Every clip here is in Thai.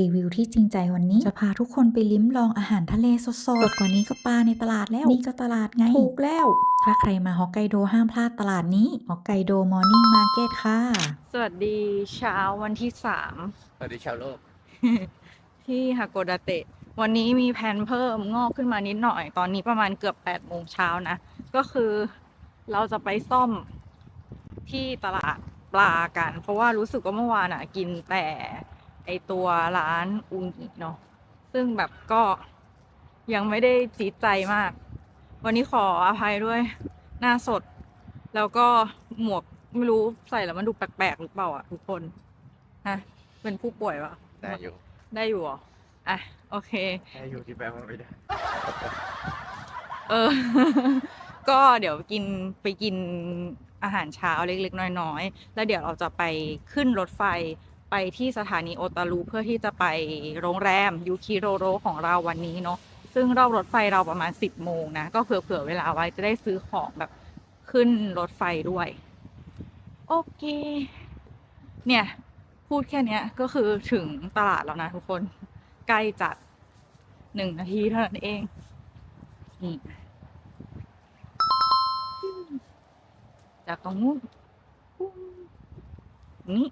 รีวิวที่จริงใจวันนี้ จะพาทุกคนไปลิ้มลองอาหารทะเลสดๆสดกว่านี้ก็ปลาในตลาดแล้ว นี่ก็ตลาดไง ถูกแล้ว ถ้าใครมาฮอกไกโดห้ามพลาดตลาดนี้ฮอกไกโดมอร์นิ่งมาร์เก็ตค่ะ สวัสดีเช้าวันที่สามสวัสดีชาวโลก ที่ฮาโกดาเตะ วันนี้มีแผนเพิ่มงอกขึ้นมานิดหน่อย ตอนนี้ประมาณเกือบ8ปดโมงเช้านะ ก็คือเราจะไปซ่อมที่ตลาดปลากัน เพราะว่ารู้สึกว่าเมื่อวานอะกินแต่ ไอตัวร้านอุงอิเนาะซึ่งแบบก็ยังไม่ได้จีดใจมาก วันนี้ขออภัยด้วย หน้าสด แล้วก็หมวกไม่รู้ใส่แล้วมันดูแปลกๆหรือเปล่าอะทุกคนฮะเป็นผู้ป่วยวะได้อยู่ ได้อยู่เหรออะโอเคได้อยู่ที่แปลว่าไม่ได้ เออ ก็เดี๋ยวกินไปกินอาหารเช้าเล็กๆ น้อยๆ แล้วเดี๋ยวเราจะไปขึ้นรถไฟ ไปที่สถานีโอตารุเพื่อที่จะไปโรงแรมยูคิโรโรของเราวันนี้เนาะซึ่งรอบรถไฟเราประมาณ 10 โมงนะ ก็เผื่อๆเวลาไว้จะได้ซื้อของแบบขึ้นรถไฟด้วย โอเค เนี่ย พูดแค่นี้ก็คือถึงตลาดแล้วนะทุกคน ใกล้จัดหนึ่งนาทีเท่านั้นเองนี่จากตรงนู้นนี่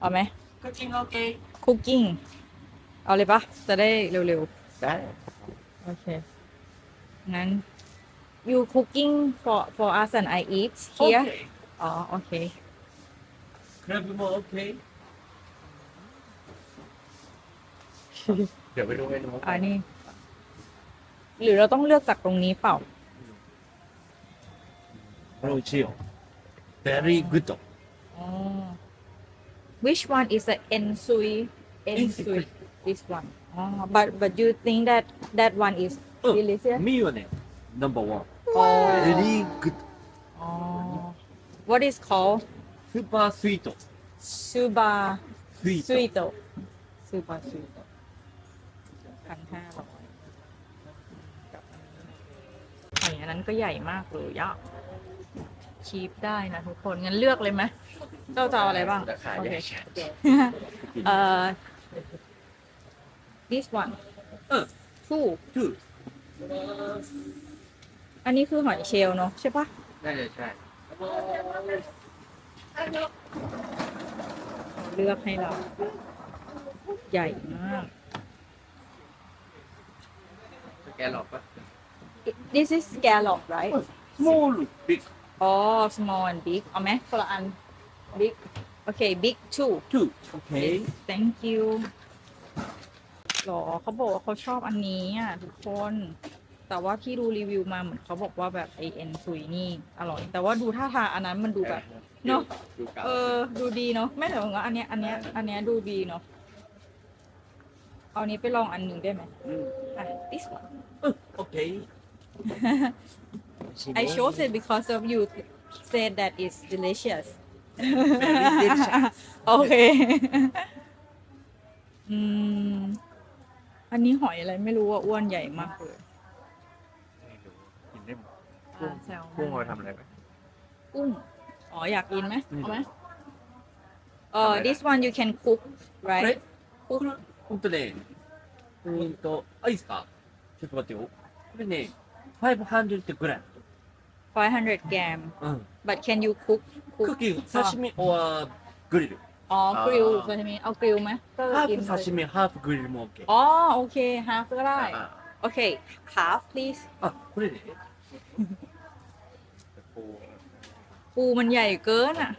เอาไหมก็จริงโอเคคุกกิ้งเอาเลยปะจะได้เร็วได้ๆโอเค งั้น you cooking for for us and I eat here อ๋อโอเคครับพี่โมโอเคเดี๋ยวไปดูเมนูอันนี้ หรือเราต้องเลือกจากตรงนี้เปล่าโรชิโอ very good Oh. which one is the ensui ensui this one oh, but but you think that that one is oh, delicious me on it number one oh really good oh what is called Super suito Super suito suba suito พันห้าอับนนั้นก็ใหญ่มากเลยอะ กชีฟได้นะทุกคนงั้นเลือกเลยไหมเจ้าจะเอาอะไรบ้างราคาโอใหเคญ่เอ่อ this one เออ two two อันนี้คือหอยเชลล์เนาะใช่ปะน่าจะใช่เลือกให้เรา ใหญ่มาก สแกนหลอกปะ this is scallop right small big อ๋อ small and big เอาไหมคนละอัน big โอเค big two two okay thank you หรอเขาบอกว่าเขาชอบอันนี้อะทุกคน แต่ว่าที่ดูรีวิวมาเหมือนเขาบอกว่าแบบไอเอ็นซุยนี่อร่อย แต่ว่าดูท่าทางอันนั้นมันดูแบบเนอะดูเก่าเออ ดูดีเนาะไม่แต่ว่าอันเนี้ยอันเนี้ยอันเนี้ยดูดีเนาะเอานี้ไปลองอันหนึ่งได้ไหมอืมอะ this one เออ okay I chose it because of you said that it's delicious very delicious โอเค อืม อันนี้หอยอะไรไม่รู้ว่าอ้วนใหญ่มากเลย ไม่รู้กินได้หมด อ่าแซลมอน กุ้งเอาไปทำอะไรไหม กุ้ง อ๋อ อยากกินไหม อืม เอาไหมเออ this one you can cook これ right これほんとねうんとあいいですかちょっと待ってよこれね500グラム 500 gram but can you cook cook คือกินซาชิมิ or grill อ๋อ grill sashimi เอา grill ไหมก็ half กินซาชิมิ half grill โอเคอ๋อโอเค half ก็ได้โอเค half please อะคุณด็ปูมันใหญ่เกินอะ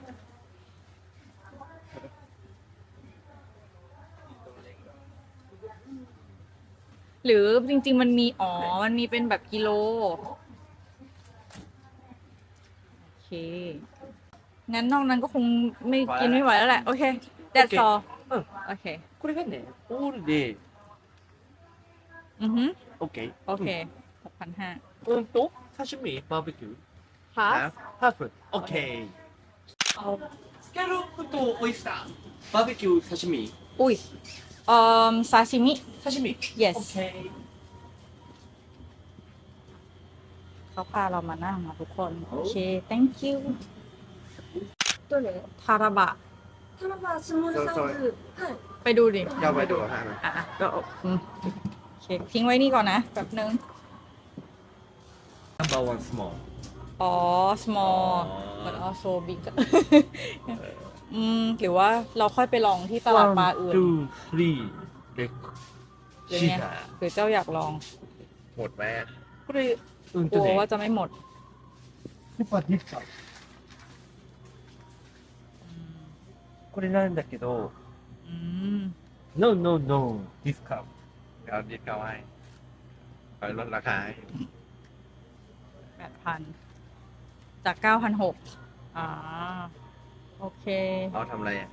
หรือจริง ๆ มันมีอ๋อ มันมีเป็นแบบกิโล ค งั้นนอกนั้นก็คงไม่กินไม่ไหวแล้วแหละ โอเค แดดซอ.โอเค 그러겠ไ.오 네. อือฮึโอเค.โอเคหกพันห้า 그럼 또 사시미 바베 큐. พลาส 하 프. 오케 이. 어, 스า로프도 오이스 타. 바베큐 사시 미. อุ้ยเอ่อซาชิมิซาชิมิ. yes โอเค. เขาพาเรามานั่งนะทุกคน โอเค thank you ตัวเลยทาราบะ タラバスモールサイズ。はい。 ไปดูดิ 要不要我看看？ อ่ะอ่ะก็อืมโอเคทิ้งไว้นี่ก่อนนะแป๊บนึง Number one small อ๋อ small อ๋อ but also big อืมหรือว่าเราค่อยไปลองที่ตลาดปลาอื่น two three เล็ก หรือ ชิ ไง คา หรือเจ้าอยากลอง หมดไหม これうん กลัวว่าจะไม่หมดที่ปัดยิบสั션これなんだけどอืม No no no ディスカウンเดี๋ยวดิสเขาให้ไปลดราคาแปดพันจากเก้าพันหกอ่าโอเค เอาทำอะไรอะ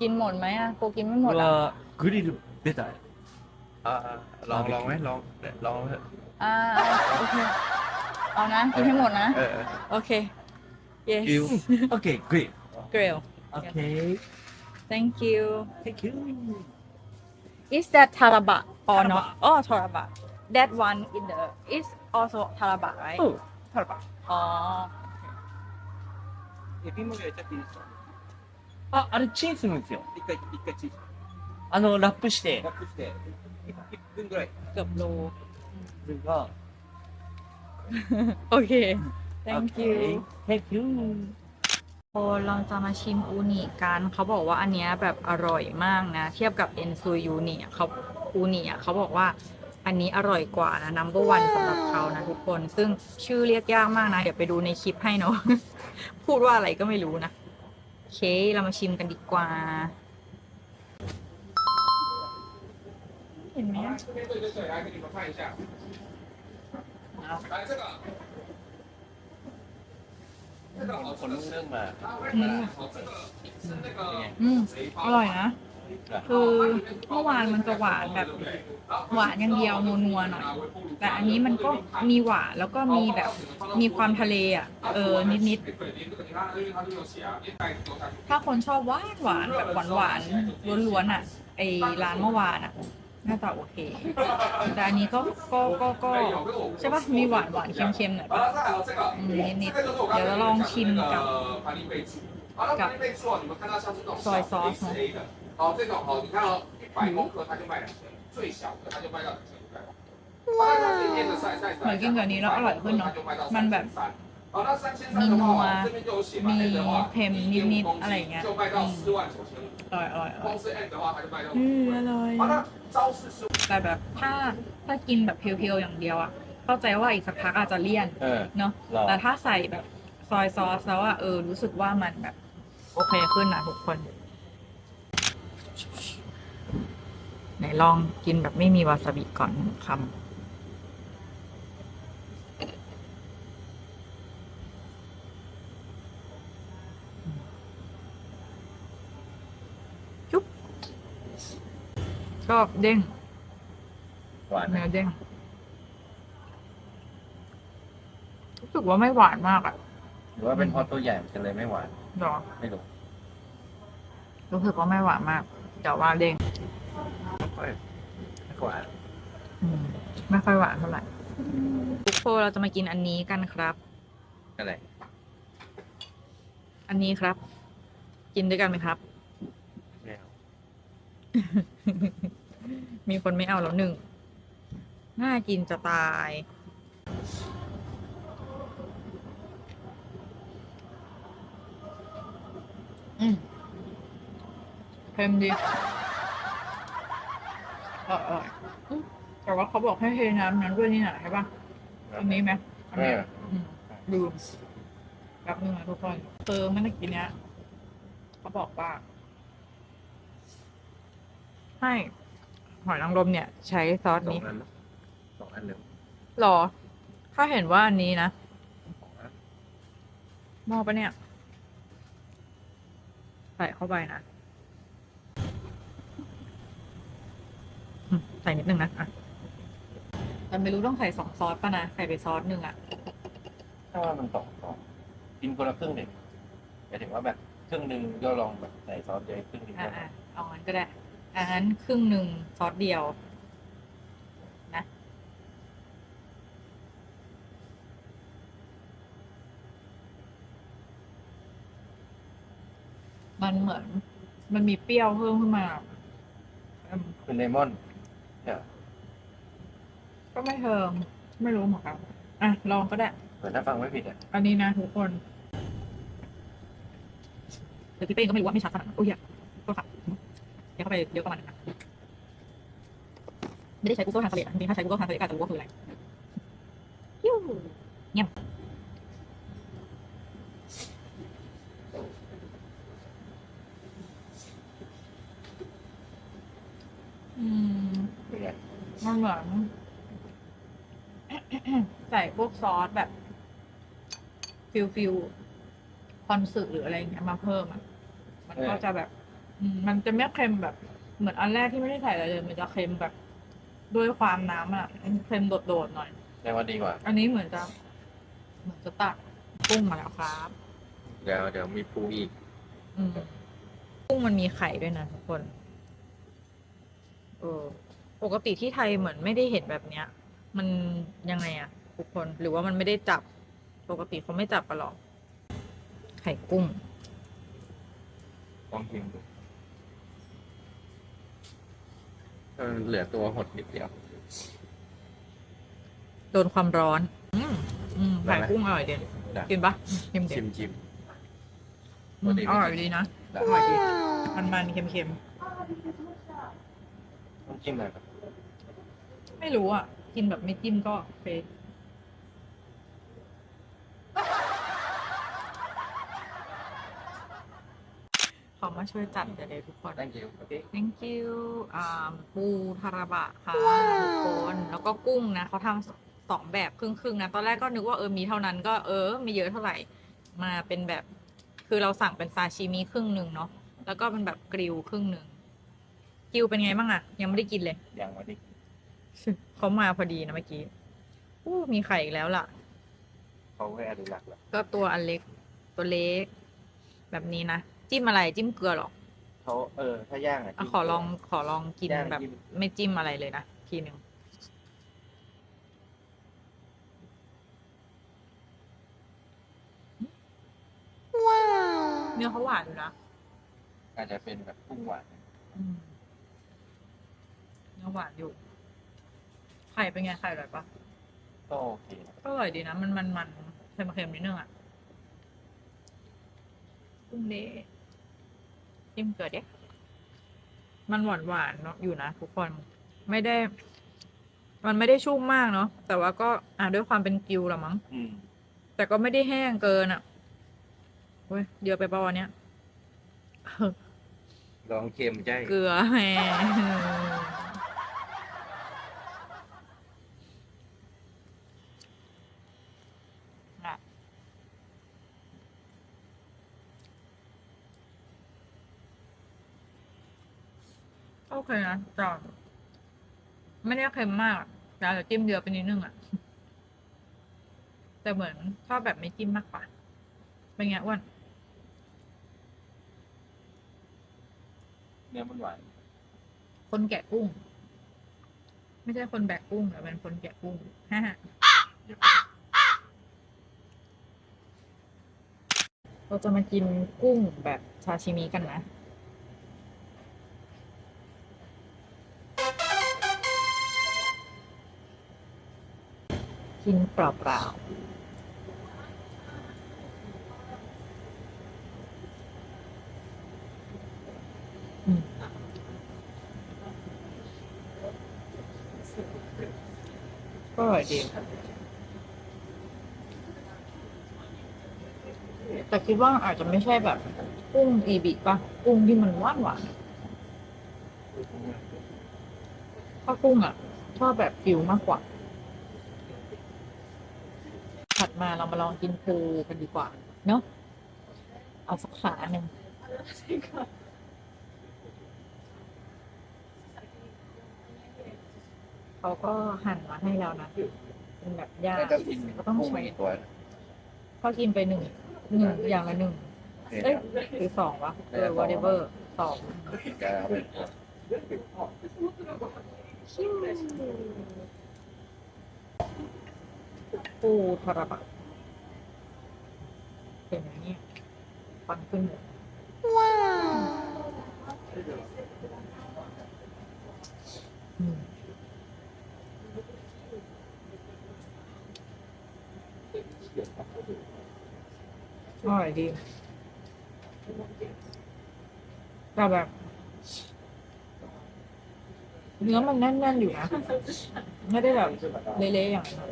กินหมดไหมอะกูกินไม่หมดอะトはグリルベターやเอาเอ่าลองลองไหมลองลองเถอะ อ่า โอเค เอานะ กินให้หมดนะ เออเออ โอเค yes กิว OK great grill OK thank you thank you is that taraba or not oh taraba that one in the is also taraba right うんタラバ อ๋อ エビも入れちゃっていいですかああれチンするんですよ一回一回チーズあのラップしてラップして1分ぐらい เกือบโล ซึ่งก็ โอเค thank you thank you โอ้เราจะมาชิมอูนิกันเขาบอกว่าอันเนี้ยแบบอร่อยมากนะ เทียบกับเอ็นซูยูนี่เขาอูนิอ่เขาบอกว่าอันนี้อร่อยกว่านะ number one สำหรับเขานะทุกคน ซึ่งชื่อเรียกยากมากนะ เดี๋ยวไปดูในคลิปให้เนาะ พูดว่าอะไรก็ไม่รู้นะ โอเค เรามาชิมกันดีกว่า ห็นไหมอะเอาคนลูกเรื่องมาอืมอือร่อยนะ คือเมื่อวานมันจะหวานแบบ หวานอย่างเดียวนัวๆหน่อย แต่อันนี้มันก็มีหวานแล้วก็มีแบบมีความทะเลอะ เออ นิดๆถ้าคนชอบหวานหวานแบบหวานหวานล้วนๆอะ ไอร้านเมื่อวานอะ น่าจะโอเค แต่อันนี้ก็ก็ก็ก็ใช่ปะมีหวานหวานๆเค็มๆหน่อย 好 ปะ 了，再来这个， อืมนิด 这个就是我 ๆ เดี๋ยวเราลองชิมกับ 呃盘尼贝猪。好了，盘尼贝猪哦，你们看到像是那种小 soy 的 sauce 呢 A 的，哦，这种哦，你看哦，一百公克它就卖两千，最小的它就卖到两千五百。好，那它今天的 size size เหมือนกินกับนี้แล้วอร่อยขึ้นเนาะ มันแบบ 好，那三千三 มี 的 นัว 话，这边就有写嘛 มี ，M 的话， เค็มนิดๆอะไรอย่างเงี้ย อร่อยอร่อยอืมอร่อยแต่แบบถ้าถ้ากินแบบเพียวๆอย่างเดียวอะเข้าใจว่าอีกสักพักอาจจะเลี่ยนเนาะแต่ถ้าใส่แบบซอยซอสแล้วอะเออรู้สึกว่ามันแบบ โอเคขึ้นนะทุกคน ไหนลองกินแบบไม่มีวาซาบิก่อนคำ อบเด้งหวานไหมเนื้อเด้งรู้สึกว่าไม่หวานมากอะหรือว่าเป็นเพราะตัวใหญ่มันจะเลยไม่หวานหรอไม่รู้รู้สึกว่าไม่หวานมากแต่ว่าเด้งไม่ไม่หวานอืมไม่ค่อยหวานเท่าไหร่ทุกคนเราจะมากินอันนี้กันครับ อะไรอันนี้ครับ กินด้วยกันไหมครับ ไม่เอา มีคนไม่เอาแล้วหนึ่ง น่ากินจะตาย อืมเค็มดีอร่อยอร่อยอืมแต่ว่าเขาบอกให้เทน้ำนั้นด้วยนี่นะใช่ปะอันนี้ไหมอันนี้อืมลืมแป๊บนึงนะทุกคนเติมเมื่อกี้เนี้ยเขาบอกว่าให้ หอยนางรมเนี่ย ใช้ซอสสองนี้อันสองอันเลยหรอ ถ้าเห็นว่าอันนี้นะหม้อปะเนี่ย ใส่เข้าไปนะอืมใส่นิดนึงนะอะแต่ไม่รู้ต้องใส่สองซอสป่ะนะ ใส่ไปซอสหนึ่งอะถ้าว่ามันสองสองกินคนละครึ่งเด็กหมายถึงว่าแบบครึ่งหนึ่งก็ลองแบบใส่ซอสเยอะครึ่งหนึงอ่าก็อ่าเอางั้นก็ได้ อันนั้นครึ่งหนึ่งซอสเดียวนะ มันเหมือน มันมีเปรี้ยวเพิ่มขึ้นมาอืมคือเลมอนเนี่ยก็ไม่เทิมไม่รู้เหมือนกันอะ ลองก็ได้เหมือนถ้าฟังไม่ผิดอะ อันนี้นะทุกคนแต่พี่เป้งก็ไม่รู้ว่าไม่ชัดขนาดนั้นโอ้ยอย่าก็ค่ะ เดี๋ยวเข้าไปเยอะประมาณนั้นนะไม่ได้ใช้ Google Translate อะจริงๆถ้าใช้ Google Translate ก็อาจจะรู้ว่าคืออะไรยิ้วเงียบอืมเป็นไงมันเหมือนใส่พวกซอสแบบ ฟิลฟิลคอนสึหรืออะไรอย่างเงี้ยมาเพิ่มอะ มันก็จะแบบ อืมมันจะไม่เค็มแบบ เหมือนอันแรกที่ไม่ได้ใส่อะไรเลย มันจะเค็มแบบด้วยความน้ำอะมันเค็มโดดๆหน่อยแปลว่าดีกว่า อันนี้เหมือนจะ เหมือนจะตักกุ้งมาแล้วครับ เดี๋ยวเดี๋ยวมีปูอีก อืมกุ้งมันมีไข่ด้วยนะทุกคนเออปกติที่ไทยเหมือนไม่ได้เห็นแบบเนี้ย มันยังไงอะทุกคนหรือว่ามันไม่ได้จับ ปกติเขาไม่จับกันหรอก ไข่กุ้งลองชิมดู เออเหลือตัวหดนิดเดียว โดนความร้อน อืมอืมได้ไข่ไหมกุ้งอร่อยดีได้กินปะชิมเด็ชิมชิมอืมอร่อยดีนะ ได้อร่อยดี มันมันๆเค็มต้องจิ้มอะไรครับ ๆไม่รู้อะ กินแบบไม่จิ้มก็โอเคเมาช่วยจัดเดี๋ยวเลยทุกคนตั้งคิวโอเค thank you อ่าปูทาราบะค่ะทุกคนแล้วก็กุ้งนะเขาทำสสองแบบครึ่งๆนะตอนแรกก็นึกว่าเออมีเท่านั้นก็เออไม่เยอะเท่าไหร่ มาเป็นแบบ คือเราสั่งเป็นซาชิมิครึ่งหนึ่งเนาะแล้วก็เป็นแบบกริลครึ่งหนึ่งกริลเป็นไงบ้างอะยังไม่ได้กินเลยอย่างวันนี้เขามาพอดีนะเมื่อกี้อู้มีไข่อีกแล้วล่ะเขาให้อนุรักษ์แล้วก็ตัวอันเล็กตัวเล็ก แบบนี้นะ จิ้มอะไรจิ้มเกลือเหรอเขาเออ ถ้าย่างอะอะจิ้มขอลองขอลองกินย่างแบบ จิ้มไม่จิ้มอะไรเลยนะทีหนึ่งเนื้อเขาหวานอยู่นะอาจจะเป็นแบบกุ้งหวานอืมเนื้อหวานอยู่ไข่เป็นไงไข่อร่อยปะก็โอเคนะก็อร่อยดีนะ มันมันมันเค็มเค็มๆนิดนึงอะกุ้งเด จิ้มเกลือเด็กมันหวานหวานๆเนาะอยู่นะทุกคนไม่ได้ มันไม่ได้ชุ่มมากเนาะแต่ว่าก็อะด้วยความเป็นกิวละมั้งอืมแต่ก็ไม่ได้แห้งเกินอะเว้ยเยอะไปปะวันเนี้ยลองเค็มใช่เกลือแห้ง เคนะจอดไม่ได้เค็มมากแต่อาจจะจิ้มเยอะไปนิดนึงอะ แต่เหมือนชอบแบบไม่จิ้มมากกว่า เป็นไงอ้วนเนื้อมันหวานคนแกะกุ้ง ไม่ใช่คนแบกกุ้งแต่เป็นคนแกะกุ้งฮ่าฮ่าเราจะมากินกุ้งแบบชาชิมิกันนะ กินเปล่าๆอืมก็อร่อยดี แต่คิดว่าอาจจะไม่ใช่แบบ กุ้งอีบิปะกุ้งที่มันหวานหวานถ้ากุ้งอะชอบแบบฟิวมากกว่า ถัด มาเรามาลองกินปูกันดีกว่า เนาะเอาสักขาหนึ่งเขาก็หั่นมาให้แล้วนะเป็นแบบย่างแล้วก็กินก็ต้องกุ้งใช้มากี่ตัวนะก็กินไปหนึ่งหนึ่งอย่างละหนึ่งเนี่ยเอ้ยหรือสองวะเออ whatever สองจะเอาเป็นตัว ปูทรบัตเป็นอย่างนี้ฟันขึ้นหมดว้าวอร่อยดีแต่แบบ เนื้อมันแน่นๆอยู่นะ ไม่ได้แบบเละๆอย่างนั้น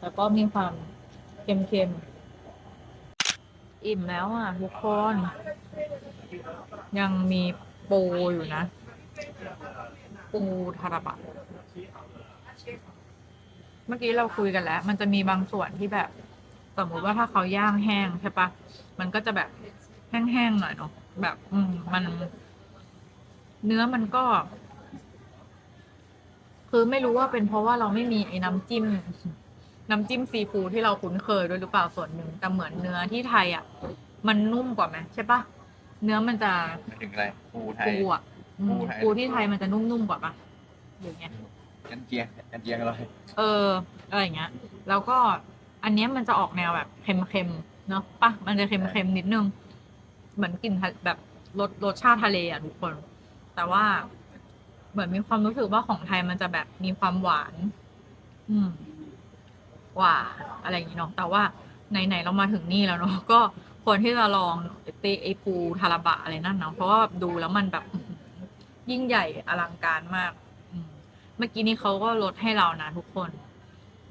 แล้วก็มีความเค็มๆ อิ่มแล้วอะทุกคน ยังมีปูอยู่นะ ปูทาราบะ เมื่อกี้เราคุยกันแล้ว มันจะมีบางส่วนที่แบบ สมมติว่าถ้าเขาย่างแห้งใช่ปะมันก็จะแบบแห้งๆหน่อยเนาะแบบ อืมมัน เนื้อมันก็คือไม่รู้ว่าเป็นเพราะว่าเราไม่มีไอ้น้ำจิ้ม น้ำจิ้มซีฟู้ดที่เราคุ้นเคยด้วยหรือเปล่าส่วนหนึ่งแต่เหมือนเนื้อที่ไทยอะมันนุ่มกว่าไหมใช่ปะเนื้อมันจะถึงอะไรปูไทย ปูอะอืมปูไทย ปูที่ไทยมันจะนุ่มๆกว่าปะอย่างเงี้ย กันเจียงกันเจียงอร่อยเอออะไรอย่างเงี้ย แล้วก็อันเนี้ยมันจะออกแนวแบบเค็มๆเนาะปะมันจะเค็มๆนิดนึง เหมือนกลิ่นทะแบบรสรสชาติทะเลอะทุกคน แต่ว่าเหมือนมีความรู้สึกว่าของไทยมันจะแบบมีความหวาน อืม กว่าอะไรอย่างงี้เนาะแต่ว่าไหนๆเรามาถึงนี่แล้วเนาะก็ควรที่จะลองเตไอปูทาราบะอะไรนั่นเนาะเพราะว่าดูแล้วมันแบบยิ่งใหญ่อลังการมากเมื่อกี้นี้เขาก็ลดให้เรานะทุกคน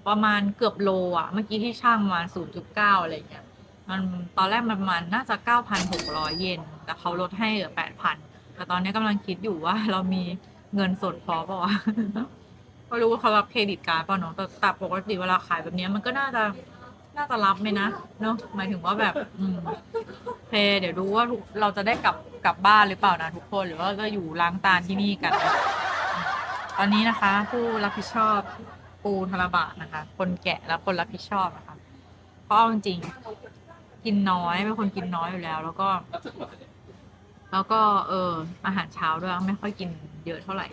ประมาณเกือบโลอะเมื่อกี้ที่ช่างมา0.9อะไรเงี้ยมันตอนแรกมันประมาณน่าจะ 9,600 เยนแต่เขาลดให้เหลือ8,000แต่ตอนนี้กำลังคิดอยู่ว่าเรามีเงินสดพอเปล่าวะ ก็รู้ว่าเขารับเครดิตการ์ดเปล่าเนาะแต่แต่ปกติเวลาขายแบบเนี้ยมันก็น่าจะน่าจะรับไหมนะเนาะหมายถึงว่าแบบอืมเคเดี๋ยวดูว่าทุกเราจะได้กลับกลับบ้านหรือเปล่านะทุกคนหรือว่าจะอยู่ล้างตาที่นี่กัน ตอนนี้นะคะ ผู้รับผิดชอบปูทาราบะนะคะ คนแกะและคนรับผิดชอบนะคะเพราะเอาจริงกินน้อยเป็นคนกินน้อยอยู่แล้ว แล้วก็ แล้วก็ เอออาหารเช้าด้วยไม่ค่อยกินเยอะเท่าไหร่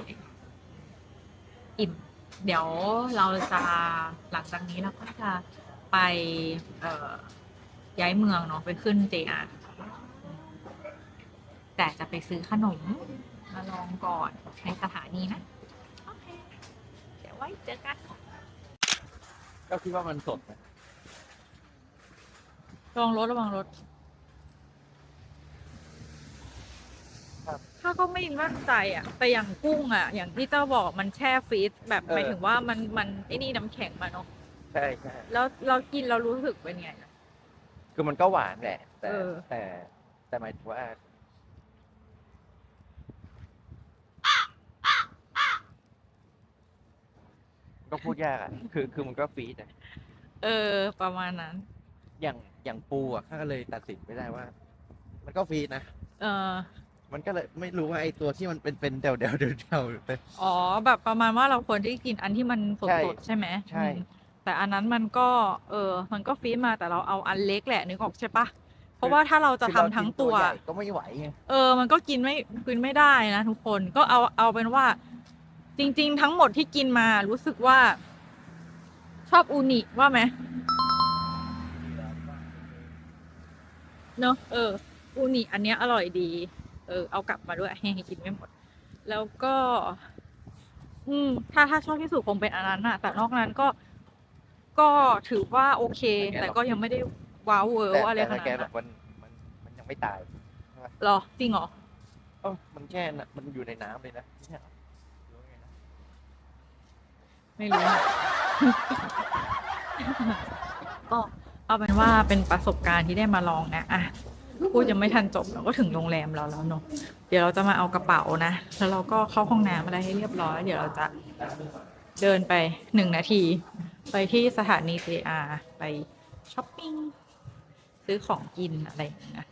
อิ่ม เดี๋ยวเราจะหลังจากนี้เราก็จะไปเอ่อย้ายเมืองเนาะไปขึ้น JR แต่จะไปซื้อขนมมาลองก่อนในสถานีนะโอเคเดี๋ยวไว้เจอกันก็คิดว่ามันสดนะระวังรถระวังรถ ข้าก็ไม่มั่นใจอะ แต่อย่างกุ้งอะ อย่างที่เจ้าบอกมันแช่ฟรีซแบบหมายถึงว่ามันมันไอ้นี่น้ำแข็งมาเนาะใช่ใช่แล้วเรากินเรารู้สึกเป็นไงนะคือมันก็หวานแหละ แต่เออแต่แต่หมายถึงว่า ก็พูดยากอะ คือคือมันก็ฟรีดอะเออ ประมาณนั้น อย่างอย่างปูอะข้าก็เลยตัดสินไม่ได้ว่า มันก็ฟรีดนะเออ มันก็เลยไม่รู้ว่าไอ้ตัวที่มันเป็นเป็นเดวเดวเดวเดวเป็นอ๋อแบบประมาณว่าเราควรที่กินอันที่มันสใช่ดๆใช่ไหมใช่อืมแต่อันนั้นมันก็เออมันก็ฟรีซมาแต่เราเอาอันเล็กแหละนึกออกใช่ปะเพราะว่าถ้าเราจะทำทั้งตัวคือเรากินใหญ่ก็ไม่ไหวไงเออ มันก็กินไม่กินไม่ได้นะทุกคนก็เอาเอาเป็นว่า จริง ๆ ทั้งหมดที่กินมารู้สึกว่า ชอบอูนิว่าไหมเนอะเอออูนิอันเนี้ยอร่อยดี เออเอากลับมาด้วยให้กินไม่หมด แล้วก็ อืม ถ้าถ้าชอบที่สุดคงเป็นอันนั้นอะแต่นอกนั้นก็ ก็ถือว่าโอเค แต่ก็ยังไม่ได้ว้าวเวอแต่ร์อะไรแต่ขถ้านาดแกนั้นบออะกมันมันมันยังไม่ตายหรอจริงเหรอเอ้ามันแช่น่ะมันอยู่ในน้ำเลยนะไม่ใช่เหรอหรือว่าไงนะไม่รู้ก็เอาเป็นว่าเป็นประสบการณ์ที่ได้มาลองนะอะ พูดยังไม่ทันจบเราก็ถึงโรงแรมเราแล้วเนอะเดี๋ยวเราจะมาเอากระเป๋านะ แล้วเราก็เข้าห้องน้ำอะไรให้เรียบร้อย เดี๋ยวเราจะเดินไปหนึ่งนาที ไปที่สถานี JR ไปช้อปปิ้งซื้อของกินอะไรอย่างเงี้ย